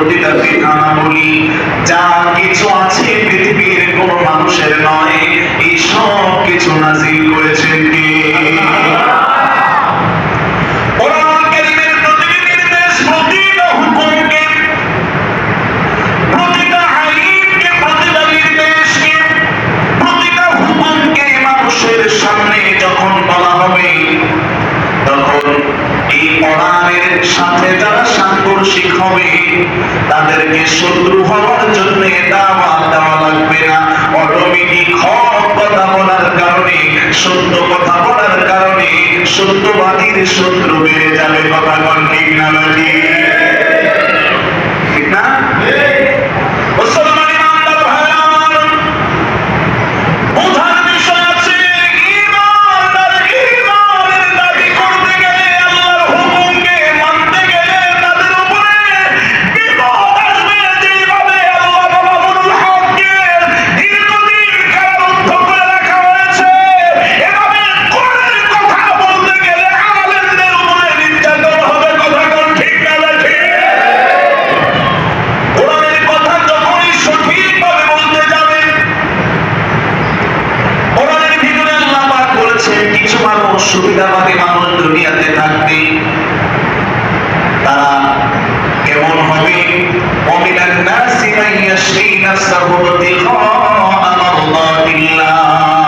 প্রতিটা ঠিকানা বলি যা কিছু আছে পৃথিবীর কোনো মানুষের নয়, এই সব কিছু নাজিল করেছে তাদেরকে শত্রু হওয়ার জন্য দাওয়াত দেওয়া লাগবে না। অটোমেটিক হক কথা বলার কারণে, সত্য কথা বলার কারণে, সত্যবাদীর শত্রু বেড়ে যাবে। কথা কন ঠিক না দুনিয়াতে থাকবে তারা কেমন হবে? অমিলান নাসি মাইয়াশরি নাফসাহু তিখা আল্লাহ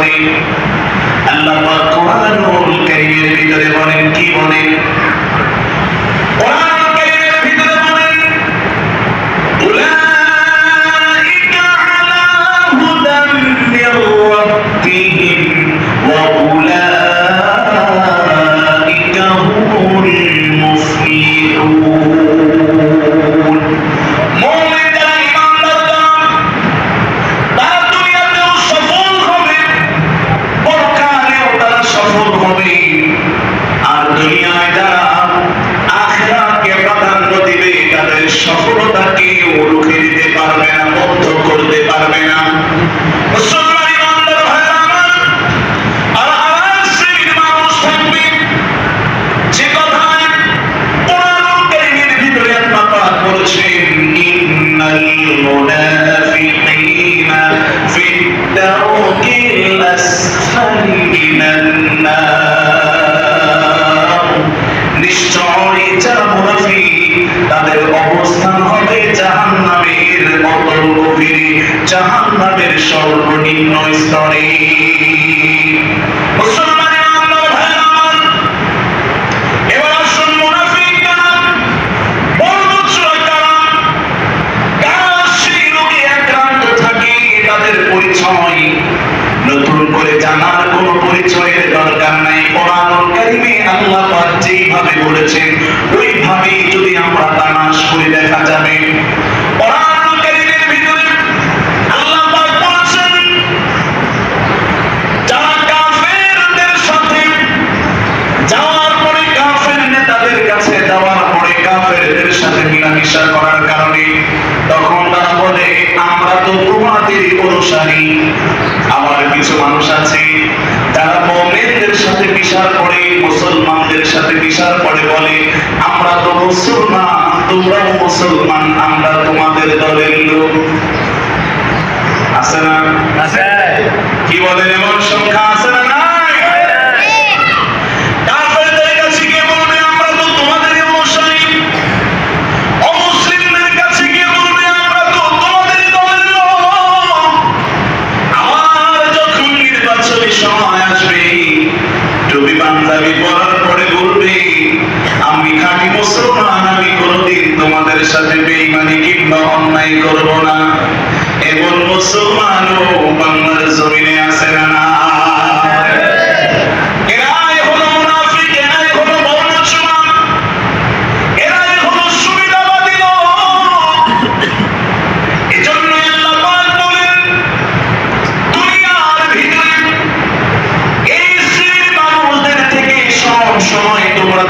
Valley পরিচয়ের দরকার নাই। কোরআনুল কারিমে আল্লাহ পাক যেইভাবে বলেছেন, ওইভাবেই যদি আমরা তামাশ করে, দেখা যাবে। তখন তারা বলে, আমরা তো তোমাদের অনুসারী। আবার কিছু মানুষ আছে যারা মুমিনদের সাথে বিচার করে মুসলমানদের সাথে বিচার করে বলে আমরা তো মুসলমান তোমরাও মুসলমান আমরা তোমাদের দলের লোক। আছে না? কি বলেন এমন সংখ্যা আছে না?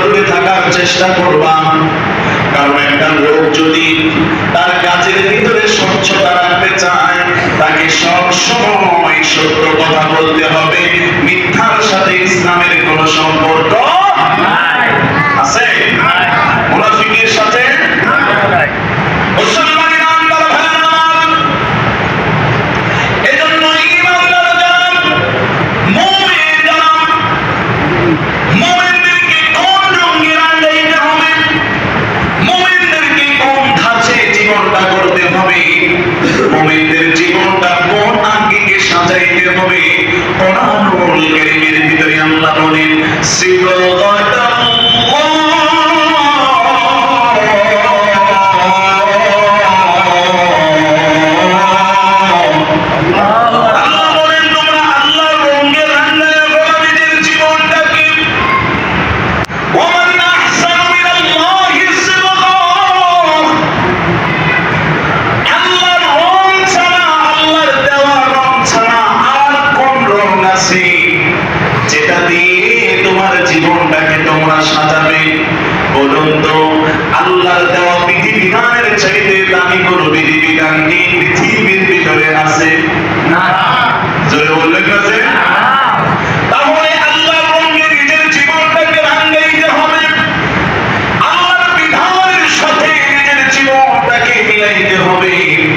দূরে থাকার চেষ্টা করবা কারণ একটা লোক যদি তার কাজের ভিতরে স্বচ্ছতা রাখতে চায় তাকে সব সময় সত্য কথা বলতে হবে। মিথ্যার সাথে ইসলামের কোনো সম্পর্ক আছে? মুনাফিকের সাথে? মুসলমানের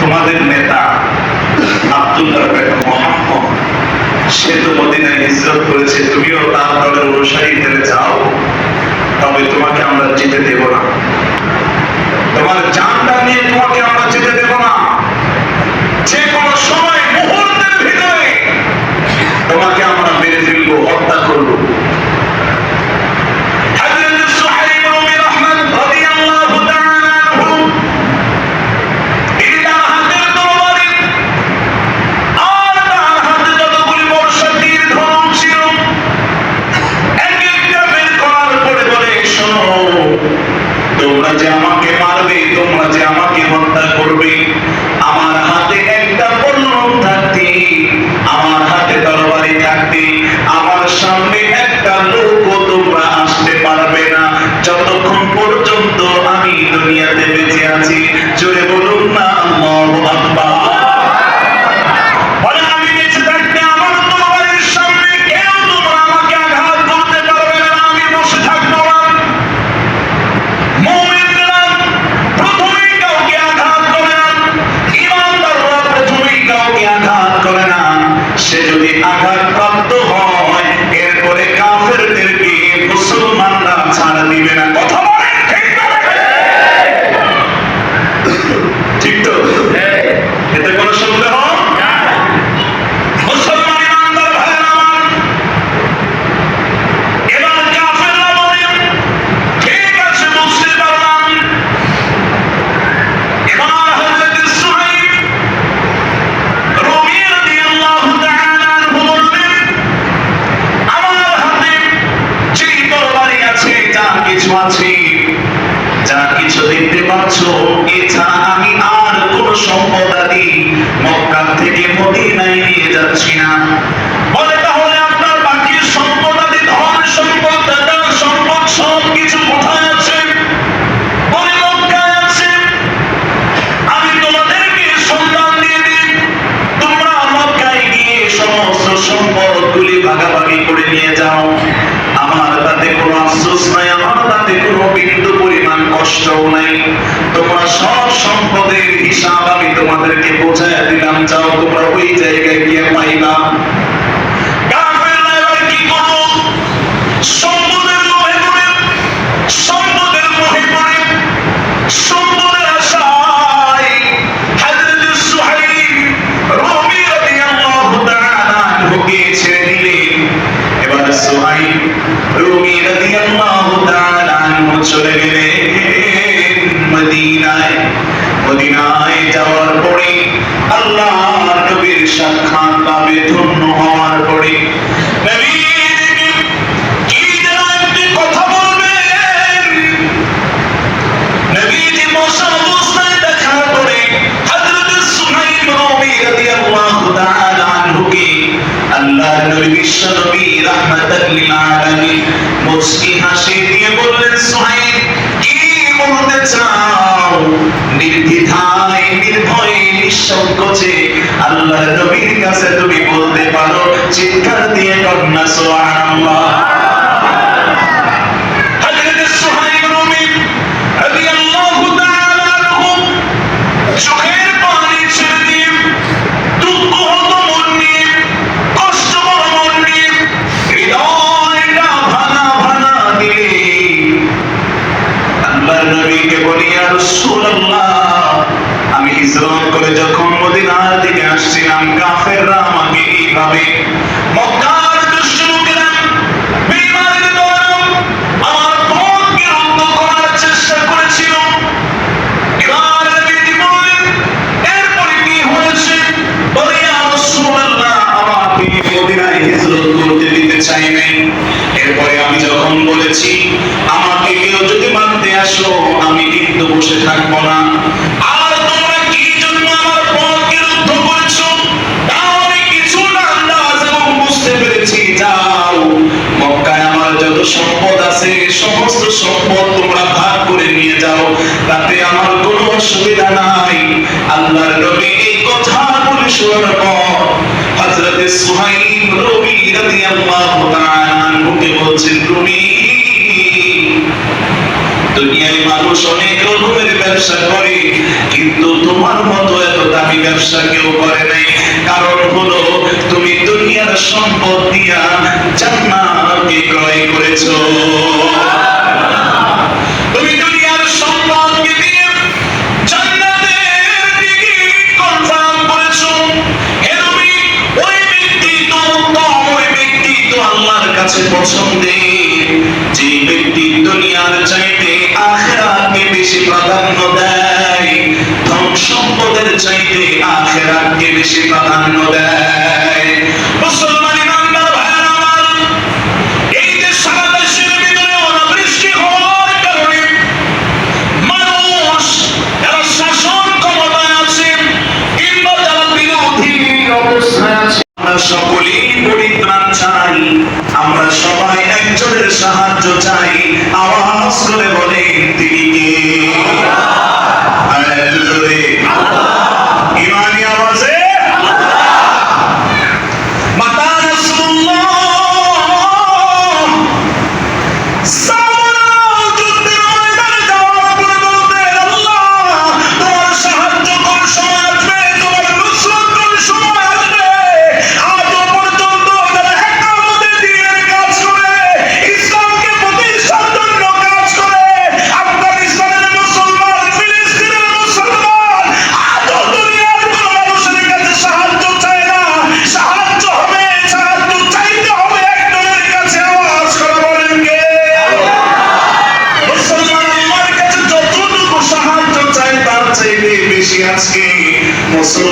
তোমাদের নেতা আব্দুল্লাহ সে তো মদিনায় হিজরত করেছে, তুমিও তার দলের অনুসারী হিসেবে যাও তবে তোমাকে আমরা যেতে দেব না। তোমার জানটা নিয়ে তোমাকে আমরা যেতে দেব না। যে কোনো সময় মুহূর্তের ভিতরে তোমাকে আঘাতপ্রাপ্ত হন সুবহানাল্লাহ থাকব না। সম্পদ আছে, সমস্ত সম্পদ তোমরা ভাগ করে নিয়ে যাও। তাতে আমার কোনো অসুবিধা নাই। আল্লাহর নবী এই কথা বলে শোনার পর হযরতে সুহাইব রবি রাদিয়াল্লাহু তাআলা বলছেন রবি দুনিয়ায় মানুষ অনেক রকমের ব্যবসা করে, কিন্তু তোমার মতো এত দামি ব্যবসা কেউ করে নাই। কারণ হলো, তুমি দুনিয়ার সম্পদ দিয়া জান্নাতকে ক্রয় করেছ। তুমি পছন্দের যে ব্যক্তি দুনিয়ার চাইতে আখেরাতকে বেশি প্রাধান্য দেয়, ধন সম্পদের চাইতে আখেরাতকে বেশি প্রাধান্য দেয়। মুসলমান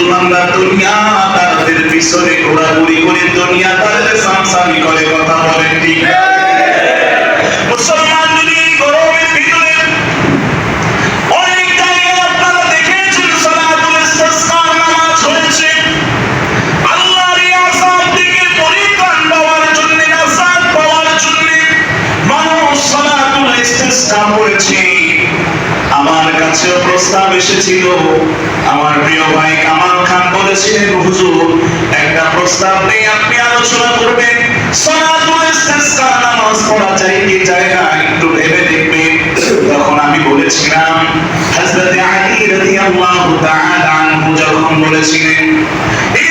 মুসলমানরা দুনিয়া তাদের পিছনে ঘোরাঘুরি করে দুনিয়া তাদের সামসামি করে কথা বলেন ঠিক প্রস্তাব এসেছিল। আমার প্রিয় ভাই কামাল খান বলেছিলেন, হুজুর, একটা প্রস্তাব নেই আপনি আলোচনা করবেন। সলাতুল ইসতিসকা নামাজ পড়া যায় কি যায় না, একটু ভেবে দেখবেন। তখন আমি বলেছিলাম, হযরত আলী রাদিয়াল্লাহু তাআলা আনহু যখন বলেছিলেন, এই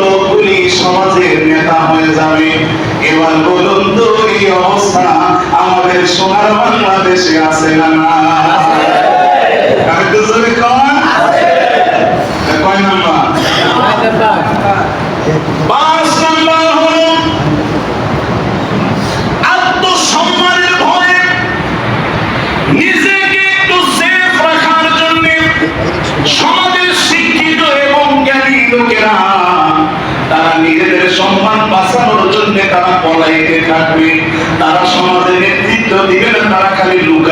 লোকগুলি সমাজের নেতা হয়ে যাবে। এবার বলুন তো এই অবস্থা আমাদের সোনার বাংলাদেশে আছে না না কয় নাম্বার? তারা খালি লুকাইতে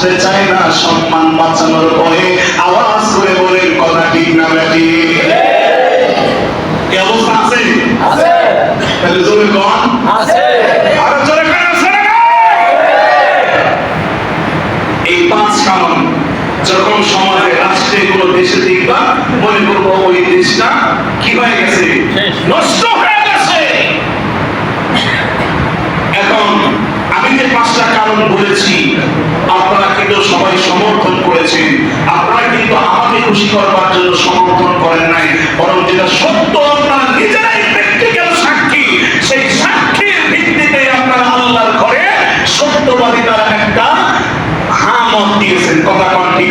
আসতে চায় না সম্মান বাঁচানোর ভয়ে আওয়াজ করে বলেন কথা ঠিক না কি অবস্থা আছে? তাহলে জোরে কন। আছে? এই পাঁচ কারণ যখন সমাজে রাষ্ট্রে কোনো দেশে দেখবা মনে করব ওই দেশটা কি হয়ে গেছে? নষ্ট হয়ে গেছে। এখন আমি যে পাঁচটা কারণ বলেছি সবাই সমর্থন করেছেন আপনারা কিন্তু আমাকে খুশি করবার জন্য সমর্থন করেন নাই। বরং যেটা সত্য, আপনারা নিজেরাই প্র্যাকটিক্যাল সাক্ষী। সেই সাক্ষীর ভিত্তিতে আপনার আল্লাহর ঘরে সত্যবাদিতার একটা হামত দিয়েছেন। কথা কন ঠিক